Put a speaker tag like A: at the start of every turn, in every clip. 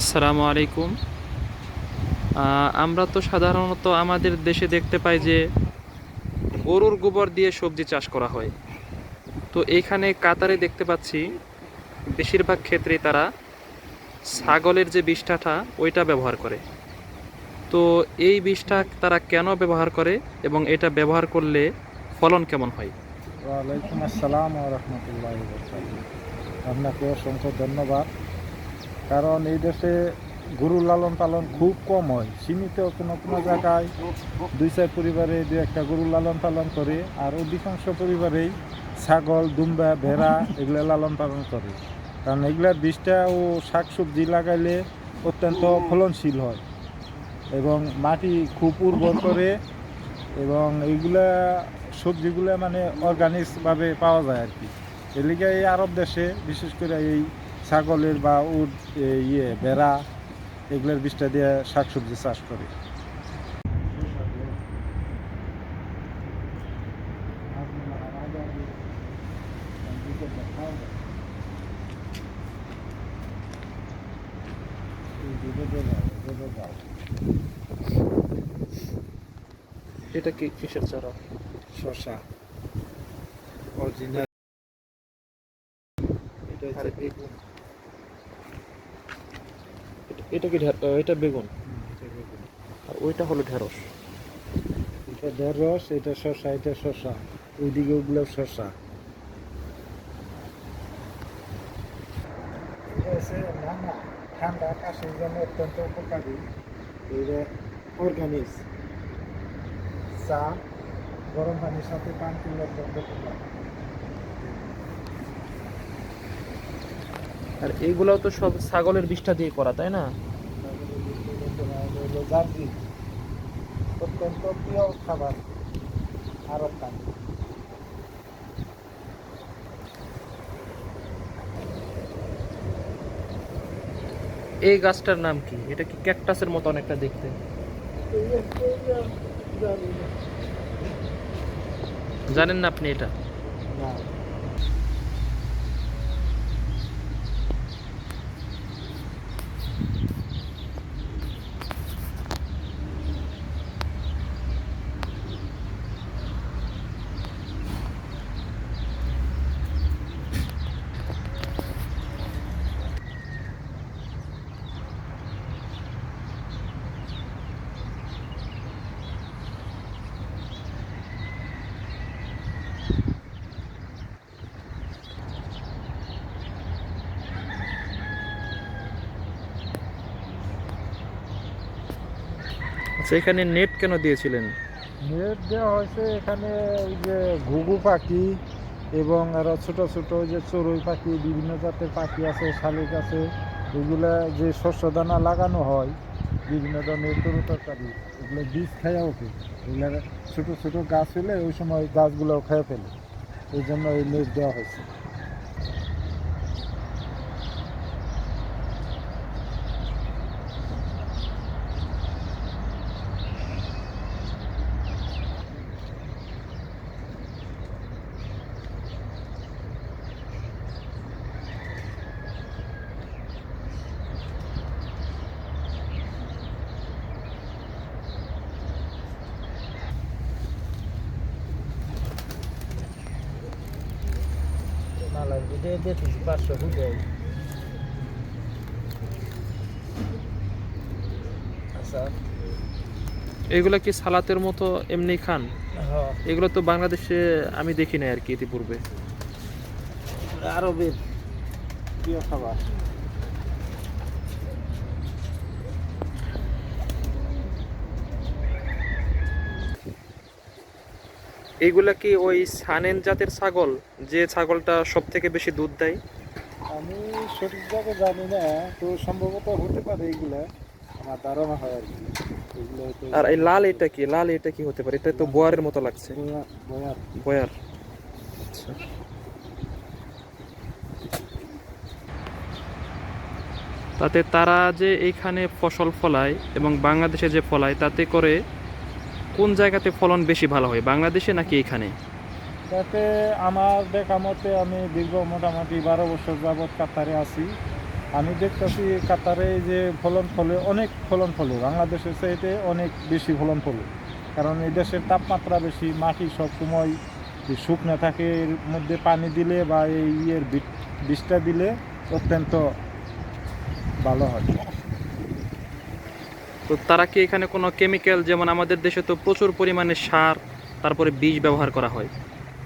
A: আসসালামু আলাইকুম। আমরা তো সাধারণত আমাদের দেশে দেখতে পাই যে গরুর গোবর দিয়ে সবজি চাষ করা হয়। তো এইখানে কাতারে দেখতে পাচ্ছি বেশিরভাগ ক্ষেত্রেই তারা ছাগলের যে বিষটাটা, ওইটা ব্যবহার করে। তো এই বিষটা তারা কেন ব্যবহার করে এবং এটা ব্যবহার করলে ফলন কেমন হয়?
B: ওয়ালাইকুম আসসালাম রহমতুল্লাহ আপনাকে অসংখ্য ধন্যবাদ। কারণ এই দেশে গরু লালন পালন খুব কম হয়। সীমিত কোনো কোনো জায়গায় দুই চার পরিবারে দু একটা গরু লালন পালন করে, আর অধিকাংশ পরিবারেই ছাগল, দুম্বা, ভেড়া এগুলো লালন পালন করে। কারণ এগুলার বীজটা ও শাক সবজি লাগাইলে অত্যন্ত ফলনশীল হয় এবং মাটি খুব উর্বর করে এবং এইগুলা সবজিগুলো মানে অর্গানিকভাবে পাওয়া যায় আর কি। এর এই আরব দেশে বিশেষ করে এই ছাগলের বা উট ইয়ে বেড়া এগুলোর বীজটা দিয়ে শাকসবজি চাষ করে।
A: এটা কি কিসের চারা?
B: শশা অরিজিনাল এটা হচ্ছে বেগুন
A: এটা- কি এটা বেগুন। আর ওইটা হলো ঢেঁড়স।
B: এটা ঢেঁড়স এটা শশা এটা শশা ওইদিকে ওগুলো ঠান্ডা কাশির জন্য অত্যন্ত উপকারী। এটা অর্গানিক চা গরম পানির সাথে পান করলে অত্যন্ত উপকার।
A: আর এইগুলাও তো সব ছাগলের বিষটা দিয়ে করা, তাই না? এই গাছটার নাম কি? এটা কি ক্যাকটাসের মতো অনেকটা দেখতে? জানেন না আপনি এটা?
B: না।
A: আচ্ছা এখানে নেট কেন দিয়েছিলেন?
B: নেট দেওয়া হয়েছে এখানে ওই যে ঘুঘু পাখি এবং আরও ছোট ছোট যে চড়ুই পাখি, বিভিন্ন জাতের পাখি আছে, শালিক আছে, এগুলো যে শস্য দানা লাগানো হয়, বিভিন্ন ধরনের তরু তরকারি, এগুলো বীজ খাইয়া ওঠে। এগুলো ছোটো ছোটো গাছ হলে ওই সময় গাছগুলো খেয়ে ফেলে। এই জন্য এই নেট দেওয়া হয়েছে। দিয়ে দেখেছি পাঁচশো ফুটে আচ্ছা
A: এগুলা কি সালাতের মতো এমনি খান?
B: হ্যাঁ।
A: এগুলো তো বাংলাদেশে আমি দেখি নাই আর কি ইতিপূর্বে।
B: আরবের প্রিয় খাবার।
A: এইগুলা কি ওই সানেন জাতের ছাগল? যে ছাগলটা সব থেকে বেশি দুধ দেয়?
B: আমি সঠিকভাবে জানি না তো সম্ভবত হতে পারে এইগুলা। আমার ধারণা হয় আর কি।
A: আর এই লাল এটা কি? লাল এটা কি হতে পারে? এটা তো বোয়ারের মতো লাগছে।
B: বয়ার।
A: বয়ার। আচ্ছা। তাতে তারা যে এইখানে ফসল ফলায় এবং বাংলাদেশে যে ফলায় তাতে করে কোন জায়গাতে ফলন বেশি ভালো হয়, বাংলাদেশে নাকি এখানে?
B: তাতে আমার দেখা মতে আমি দীর্ঘ মোটামুটি বারো বছর যাবৎ কাতারে আছি। আমি দেখতেছি কাতারে যে ফলন ফলে, অনেক ফলন ফলে, বাংলাদেশের চাইতে অনেক বেশি ফলন ফলে। কারণ এই দেশের তাপমাত্রা বেশি, মাটি সব সময় শুকনো থাকে, এর মধ্যে পানি দিলে বা এই ইয়ের বি- বীজটা দিলে অত্যন্ত ভালো হয়।
A: তো তারা কি এখানে কোনো কেমিক্যাল যেমন আমাদের দেশে তো প্রচুর পরিমাণে সার তারপরে বীজ ব্যবহার করা হয়।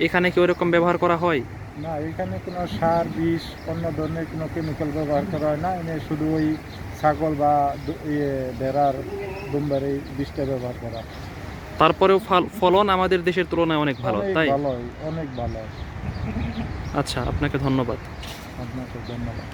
A: এখানে কি ওরকম ব্যবহার করা হয়?
B: না এখানে কোনো সার বিষ অন্য ধরনের কোনো কেমিক্যাল ব্যবহার করা হয় না। এনে শুধু ওই ছাগল বা ইয়ে ভেড়ার দুম্বার এই বিষটা ব্যবহার করা
A: তারপরেও ফল- ফলন আমাদের দেশের তুলনায় অনেক ভালো তাই?
B: ভালো অনেক ভালো
A: আচ্ছা আপনাকে ধন্যবাদ।
B: আপনাকে ধন্যবাদ।